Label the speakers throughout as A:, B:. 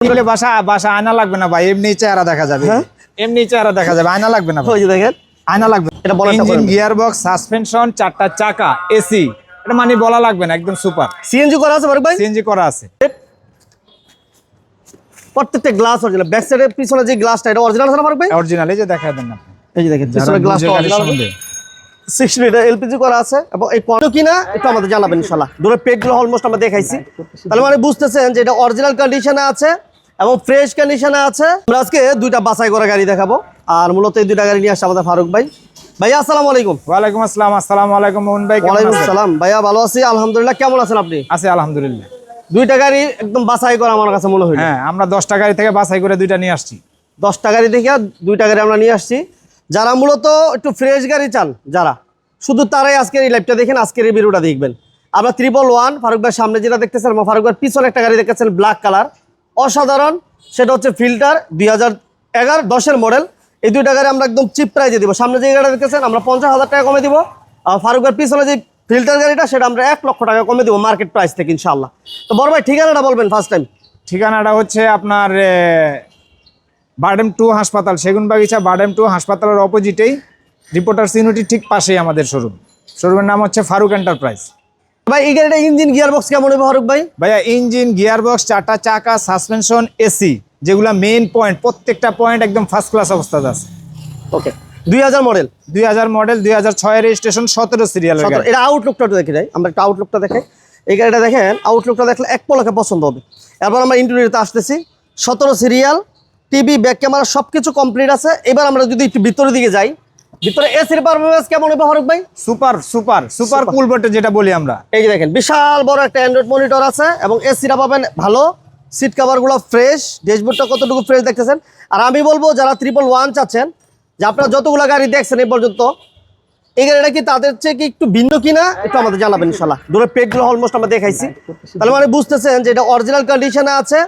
A: বলে বাসা বাসা আয়না লাগবে না ভাই এমনি চেহারা দেখা যাবে।
B: হ্যাঁ?
A: এমনি চেহারা দেখা যাবে আয়না লাগবে না
B: ওই দেখেন।
A: আয়না লাগবে
B: এটা
A: ইঞ্জিন
B: বলেন।
A: গিয়ার বক্স সাসপেনশন চারটা চাকা এসি এটা মানে বলা লাগবে না একদম সুপার
B: সিএনজি করা আছে ফারুক ভাই?
A: সিএনজি করা আছে।
B: প্রত্যেকটা গ্লাস অরিজিনাল ব্যাক সাইডের পিছনে যে গ্লাসটা এটা অরিজিনাল আছে ফারুক ভাই?
A: অরিজিনাল এই যে দেখা দেন না
B: এই যে দেখেন পিছনে গ্লাসটা অরিজিনাল সিক্স লিটার এলপিজি করা আছে এবং এই কত কিনা একটু আমাদের জানাবেন দূরের পেটগুলো অলমোস্ট আমরা দেখাইছি। তাহলে মানে বুঝতেছেন যে এটা অরিজিনাল কন্ডিশনে আছে এবং ফ্রেশ কন্ডিশনে আছে। আমরা আজকে দুইটা বাছাই করা গাড়ি দেখাবো। আর মূলত এই দুইটা গাড়ি নিয়ে আসছে আমাদের ফারুক ভাই। ভাইয়া আসসালামু আলাইকুম।
A: ওয়ালাইকুম আসসালাম আসসালামু আলাইকুম মোহন ভাই
B: ওয়ালাইকুম
A: আছেন?
B: সালাম ভাইয়া ভালো আছি আলহামদুলিল্লাহ। কেমন আছেন আপনি?
A: আছি আলহামদুলিল্লাহ।
B: দুইটা গাড়ি একদম বাছাই করা আমার কাছে মনে হইল।
A: হ্যাঁ আমরা দশটা গাড়ি থেকে বাছাই করে দুইটা নিয়ে আসছি।
B: দশটা গাড়ি থেকে দুইটা গাড়ি আমরা নিয়ে আসছি। যারা মূলত একটু ফ্রেশ গাড়ি চান যারা শুধু তারাই আজকের এই লাইভটা দেখেন আজকের এই ভিডিওটা দেখবেন। আমরা ত্রিপল ওয়ান ফারুক ভাই সামনে যেটা দেখতেছেন ফারুক ভাইয়ের পিছনে একটা গাড়ি দেখতেছেন ব্ল্যাক কালার অসাধারণ। সেটা হচ্ছে ফিল্টার দুই হাজার এগারো, দশের মডেল। এই দুইটা গাড়ি আমরা একদম চিপ প্রাইজে দিব। সামনে যে গাড়িটা দেখতেছেন, আমরা পঞ্চাশ হাজার টাকা কমে দিব। আর ফারুক ভাইয়ের পিছনে যে ফিল্টার গাড়িটা, সেটা আমরা এক লক্ষ টাকা কমে দিব মার্কেট প্রাইস থেকে ইনশাল্লাহ তো বড় ভাই, ঠিকানাটা বলবেন ফার্স্ট টাইম
A: ঠিকানাটা হচ্ছে আপনার বার্ডেম টু হাসপাতাল সেগুন বাগিচা বার্ডেম টু হাসপাতালের অপোজিটেই রিপোর্টার্স ইউনিটি ঠিক পাশেই আমাদের শোরুম শোরুমের নাম হচ্ছে ফারুক এন্টারপ্রাইজ
B: ভাই এই গাড়িটা ইঞ্জিন গিয়ার বক্স কেমন হবে ফারুক ভাই?
A: ভাইয়া ইঞ্জিন গিয়ার বক্স চারটা চাকা সাসপেনশন এসি যেগুলা মেইন পয়েন্ট প্রত্যেকটা পয়েন্ট একদম ফার্স্ট ক্লাস অবস্থাতে আছে।
B: ওকে দুই হাজার মডেল
A: দুই হাজার মডেল দুই হাজার ছয়ের রেজিস্ট্রেশন সতেরো সিরিয়ালের
B: এটা আউটলুকটা দেখে যাই আমরা একটা আউটলুকটা দেখাই। এই গাড়িটা দেখেন আউটলুকটা দেখলে এক পলকে পছন্দ হবে। এরপর আমরা ইন্টারভিউতে আসতেছি সতেরো সিরিয়াল টিভি ব্যাক ক্যামেরা সব কিছু কমপ্লিট আছে। এবার আমরা যদি একটু ভিতরের দিকে যাই ভিতরে এসির পারফরমেন্স কেমন হবে ফারুক ভাই?
A: সুপার সুপার সুপার কুল বটে যেটা বলি আমরা।
B: এই যে দেখেন বিশাল বড় একটা অ্যান্ড্রয়েড মনিটর আছে এবং এসিটা পাবেন ভালো সিট কাভারগুলো ফ্রেশ ড্যাশবোর্ডটা কতটুকু ফ্রেশ দেখতেছেন? আর আমি বলব যারা ট্রিপল ওয়ান চাচ্ছেন যে আপনারা যতগুলো গাড়ি দেখছেন এই পর্যন্ত এই গাড়িটা কি তাদের চেয়ে কি একটু ভিন্ন কিনা? একটু আমাদের জানাবেন ইনশাল্লাহ দূরের পেটগুলো অলমোস্ট আমরা দেখাইছি। তাহলে মানে বুঝতেছেন যে এটা অরিজিনাল কন্ডিশনে আছে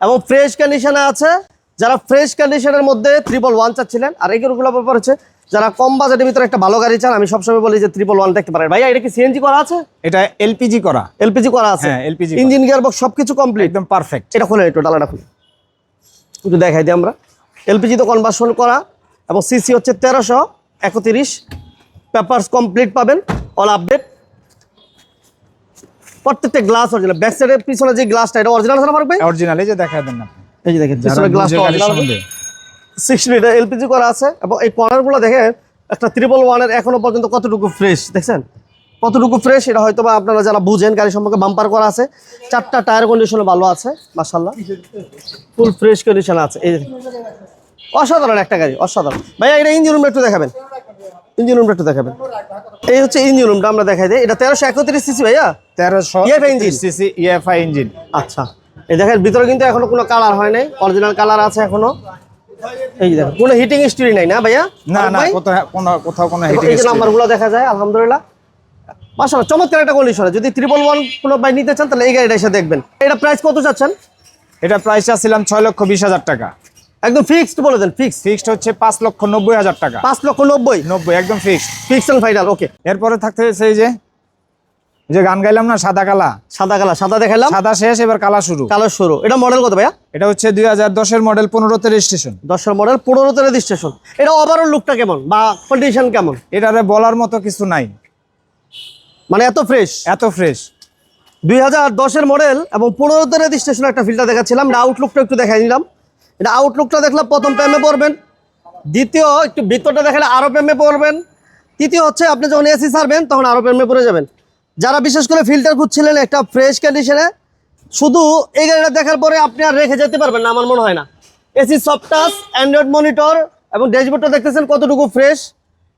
B: এবং ফ্রেশ কন্ডিশনে আছে। যারা ফ্রেশ কন্ডিশনের মধ্যে ট্রিপল ওয়ান চাচ্ছিলেন আর এইগুলো ব্যাপার হচ্ছে যারা কম বাজেটের ভিতরে একটা ভালো গাড়ি চান আমি সবসময় বলি যে ট্রিপল ওয়ান দেখতে পারেন। ভাইয়া এটা কি সিএনজি করা আছে?
A: এটা এলপিজি করা।
B: এলপিজি করা আছে?
A: হ্যাঁ, LPG
B: ইঞ্জিন গিয়ার বক্স সবকিছু কমপ্লিট
A: একদম পারফেক্ট
B: এটা খুলে একটু ডালাটা খুলে। একটু দেখাই দিই আমরা। এলপিজি তো কনভার্সন করা এবং সিসি হচ্ছে তেরোশো একত্রিশ। পেপারস কমপ্লিট পাবেন অল আপডেট প্রত্যেকটা গ্লাস অরিজিনাল ব্যাক সাইডের পিছনে যে গ্লাসটা এটা অরিজিনাল ফারুক ভাই?
A: অরিজিনাল এই যে দেখা দেন না।
B: এই যে দেখেন পিছনে গ্লাসটা অরিজিনাল। সিক্স লিটার এলপিজি করা আছে এবং এই কর্নারগুলো দেখেন একটা ত্রিপল ওয়ানের এখনও পর্যন্ত কতটুকু ফ্রেশ দেখছেন? কতটুকু ফ্রেশ এটা হয়তো বা আপনারা যারা বুঝেন গাড়ি সম্পর্কে বাম্পার করা আছে চারটা টায়ার কন্ডিশনে ভালো আছে মাসাল্লাহ ফুল ফ্রেশ কন্ডিশন আছে এই। অসাধারণ একটা গাড়ি অসাধারণ। ভাইয়া এটা ইঞ্জিন রুমটা একটু দেখাবেন। ইঞ্জিন রুমটা একটু দেখাবেন। এই হচ্ছে ইঞ্জিন রুমটা আমরা দেখাই দিই। এটা তেরোশো একত্রিশ সিসি ভাইয়া?
A: তেরোশো
B: engine?
A: সিসি ইএফআই ইঞ্জিন
B: আচ্ছা। এই দেখেন ভিতরে কিন্তু এখনও কোনো কালার হয় নাই। অরিজিনাল কালার আছে এখনও। এই যে দেখেন কোনো হিটিং স্টোরি নাই না ভাইয়া?
A: না না কোথাও কোথাও কোনো হিটিং
B: এই নাম্বারগুলো দেখা যায় আলহামদুলিল্লাহ। মাশাআল্লাহ চমৎকার একটা কন্ডিশনে যদি ট্রিপল ওয়ান কোনো বাই নিতে চান তাহলে এই গাড়িটা এসে দেখবেন। এটা প্রাইস কত চাচ্ছেন?
A: এটা প্রাইস ছিলাম ছয় লক্ষ বিশ হাজার টাকা।
B: একদম ফিক্সড বলে দেন ফিক্স
A: ফিক্সড হচ্ছে পাঁচ লক্ষ নব্বই হাজার টাকা।
B: পাঁচ লক্ষ নব্বই?
A: নব্বই একদম fixed
B: fix and final okay
A: এরপরে থাকতে হয়েছে এই যে যে গান গাইলাম না সাদা কালা।
B: সাদা কালা সাদা দেখালাম
A: সাদা শেষ এবার কালা শুরু।
B: কালার শুরু। এটা মডেল কত ভাইয়া?
A: এটা হচ্ছে দুই হাজার দশের মডেল পনেরো পনেরোতে রেজিস্ট্রেশন
B: দশের মডেল পনেরোতে রেজিস্ট্রেশন এটা ওভারঅল লুকটা কেমন? বা কন্ডিশন কেমন?
A: এটারে বলার মতো কিছু নাই।
B: মানে এত ফ্রেশ
A: এত ফ্রেশ
B: দুই হাজার দশের মডেল এবং পনেরোতে রেজিস্ট্রেশন একটা ফিল্টার দেখাচ্ছিলাম। এটা আউটলুকটা একটু দেখাই নিলাম এটা আউটলুকটা দেখলাম প্রথম প্রেমে পড়বেন। দ্বিতীয় একটু ভিতরটা দেখালে আরও প্রেমে পড়বেন। তৃতীয় হচ্ছে আপনি যখন এসি সারবেন তখন আরও প্রেমে পড়ে যাবেন। যারা বিশেষ করে ফিল্টার খুঁজছিলেন একটা ফ্রেশ কন্ডিশনে শুধু এই গাড়িটা দেখার পরে আপনি আর রেখে যেতে পারবেন না আমার মনে হয় না। এসি সফটাস অ্যান্ড্রয়েড মনিটর এবং ড্যাশবোর্ডটা দেখতেছেন কতটুকু ফ্রেশ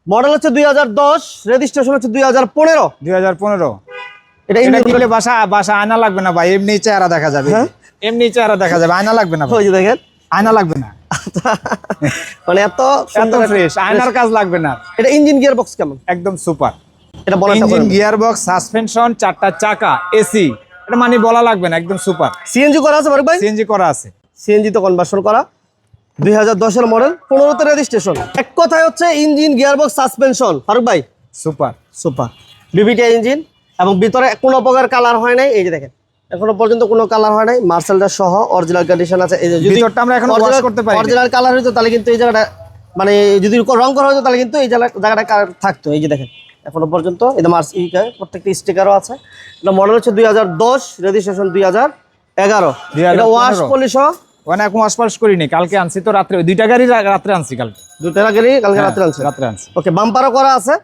B: মডেল হচ্ছে দুই হাজার দশ রেজিস্ট্রেশন হচ্ছে দুই হাজার পনেরো।
A: দুই হাজার পনেরো।
B: এটা
A: বলে বাসা বাসা আয়না লাগবে না ভাই? এমনি চেহারা দেখা যাবে।
B: হ্যাঁ?
A: এমনি চেহারা দেখা যাবে। আয়না লাগবে না ভাই।
B: ওই দেখেন।
A: আয়না লাগবে না।
B: মানে এত
A: এত ফ্রেশ আয়নার কাজ লাগবে না।
B: এটা ইঞ্জিন গিয়ার বক্স কেমন?
A: একদম সুপার
B: এটা বলা
A: ইঞ্জিন গিয়ার বক্স সাসপেনশন চারটা চাকা এসি এটা মানে বলা লাগবে না একদম সুপার
B: সিএনজি করা আছে ভাই?
A: সিএনজি করা আছে।
B: সিএনজি তো কনভার্সন করা। দুই হাজার দশের মডেল পনেরোতে রেজিস্ট্রেশন এক কথায় হচ্ছে engine gear box suspension Faruk ভাই?
A: সুপার
B: সুপার বিবিটি ইঞ্জিন এবং ভিতরে কোনো প্রকার কালার হয় নাই এই যে দেখেন। এখনও পর্যন্ত কোনো কালার হয় নাই মার্সেলটা সহ অরিজিনাল কন্ডিশন আছে। এই যে যদি
A: ভিতরটা আমরা এখনও wash করতে পারিনি।
B: অরিজিনাল কালার হইতো তাহলে কিন্তু এই জায়গাটা মানে যদি রং করা হতো তাহলে কিন্তু এই জায়গা জায়গাটা কালার থাকতো এই যে দেখেন। এখনও পর্যন্ত। এই যে মার্স ই প্রত্যেকটা স্টিকারও আছে। এটা মডেল হচ্ছে দুই হাজার দশ রেজিস্ট্রেশন দুই হাজার এগারো।
A: 2015
B: এটা ওয়াশ পলিশ
A: ওয়াশ করিনি কালকে আনছি তো রাত্রে। দুইটা গাড়ি রাত্রে আনছি কালকে।
B: গেলে কালকে রাত্রে আনছে।
A: রাত্রে আনছি।
B: ওকে বাম্পারও করা আছে।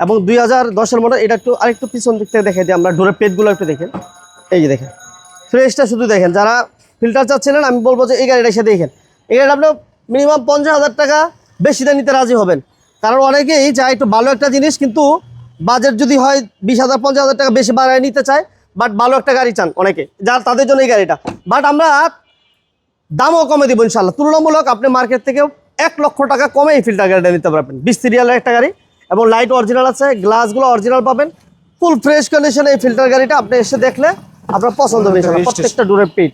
B: এবং দুই হাজার দশের মডেল এটা একটু আরেকটু পিছন দিক থেকে দেখে দিই আমরা ডোরের পেটগুলো একটু দেখেন। এই যে দেখেন। ফ্রেশটা শুধু দেখেন। যারা ফিল্টার চাচ্ছিলেন আমি বলব যে এই গাড়িটা এসে দেখেন। এই গাড়িটা আপনি মিনিমাম পঞ্চাশ হাজার টাকা বেশি দাম নিতে রাজি হবেন। কারণ অনেকেই চায় একটু ভালো একটা জিনিস কিন্তু বাজেট যদি হয় বিশ হাজার পঞ্চাশ হাজার টাকা বেশি বাড়ায় নিতে চায় বাট ভালো একটা গাড়ি চান অনেকে যার তাদের জন্য এই গাড়িটা। বাট আমরা দামও কমে দেবো ইনশাল্লাহ তুলনামূলক আপনি মার্কেট থেকেও এক লক্ষ টাকা কমে এই ফিল্টার গাড়িটা নিতে পারবেন। বিশ সিরিয়ালের একটা গাড়ি এবং লাইট অরিজিনাল আছে গ্লাসগুলো অরিজিনাল পাবেন। ফুল ফ্রেশ কন্ডিশনে এই ফিল্টার গাড়িটা আপনি এসে দেখলে আপনার পছন্দ হবে। প্রত্যেকটা ডোরের পিট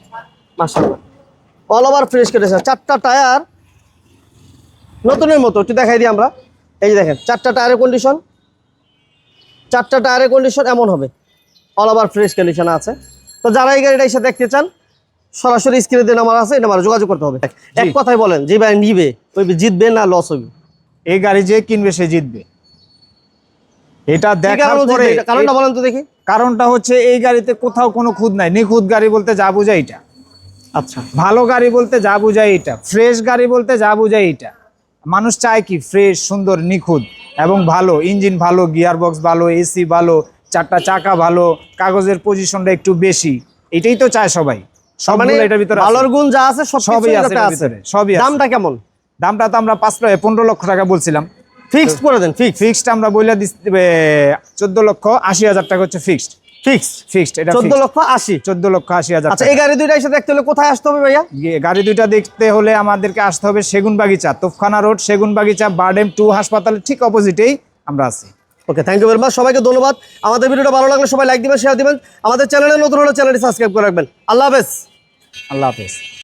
B: মাসাল্লাহ অল ওভার ফ্রেশ কন্ডিশন চারটা টায়ার নতুনের মতো একটু দেখাই দিই আমরা। এই যে দেখেন চারটা টায়ারের কন্ডিশন চারটা টায়ারের কন্ডিশন এমন হবে। অল ওভার ফ্রেশ কন্ডিশন আছে। তো যারা এই গাড়িটা এসে দেখতে চান সরাসরি স্ক্রিনে দিয়ে নাম্বার আছে এই নাম্বারে যোগাযোগ করতে হবে। এক কথায় বলেন যে ভাই নিবে ওই জিতবে না লস হবে?
A: এই গাড়ি যে কিনবে সে জিতবে। এটা দেখার পরে
B: কারণটা বলেন তো দেখি।
A: কারণটা হচ্ছে এই গাড়িতে কোথাও কোনো খুদ নাই। নিখুঁত গাড়ি বলতে যা বোঝায় এটা।
B: আচ্ছা।
A: ভালো গাড়ি বলতে যা বোঝায় এটা। ফ্রেশ গাড়ি বলতে যা বোঝায় এটা। মানুষ চায় কি ফ্রেশ সুন্দর নিখুঁত এবং ভালো ইঞ্জিন ভালো গিয়ার বক্স ভালো এসি ভালো চারটা চাকা ভালো কাগজের পজিশনটা একটু বেশি। এটাই তো চায় সবাই।
B: মানে
A: এটার ভিতরে।
B: ভালোর গুণ যা আছে
A: সবই আছে ভিতরে, সবই
B: দামটা কেমন?
A: দামটা তো আমরা পাঁচ লক্ষ পনেরো লক্ষ টাকা বলছিলাম।
B: ফিক্সড করে দেন ফিক্স
A: ফিক্সড আমরা বইলা দিচ্ছি চোদ্দ লক্ষ আশি হাজার টাকা হচ্ছে ফিক্সড
B: ফিক্স
A: ফিক্সড এটা
B: চোদ্দ লক্ষ আশি।
A: চোদ্দ লক্ষ আশি হাজার
B: আচ্ছা এই গাড়ি দুইটা এসে দেখতে হলে কোথায় আসতে হবে ভাইয়া?
A: গাড়ি দুইটা দেখতে হলে আমাদেরকে আসতে হবে সেগুন বাগিচা তোফখানা রোড সেগুন বাগিচা বারডেম টু হাসপাতালের ঠিক অপোজিটেই আমরা আছি।
B: Okay thank you very much সবাইকে ধন্যবাদ। আমাদের ভিডিওটা ভালো লাগলে সবাই লাইক দিবেন শেয়ার দিবেন। আমাদের চ্যানেলে নতুন হলে চ্যানেলটি সাবস্ক্রাইব করে রাখবেন। আল্লাহ হাফেজ।
A: আল্লাহ হাফেজ।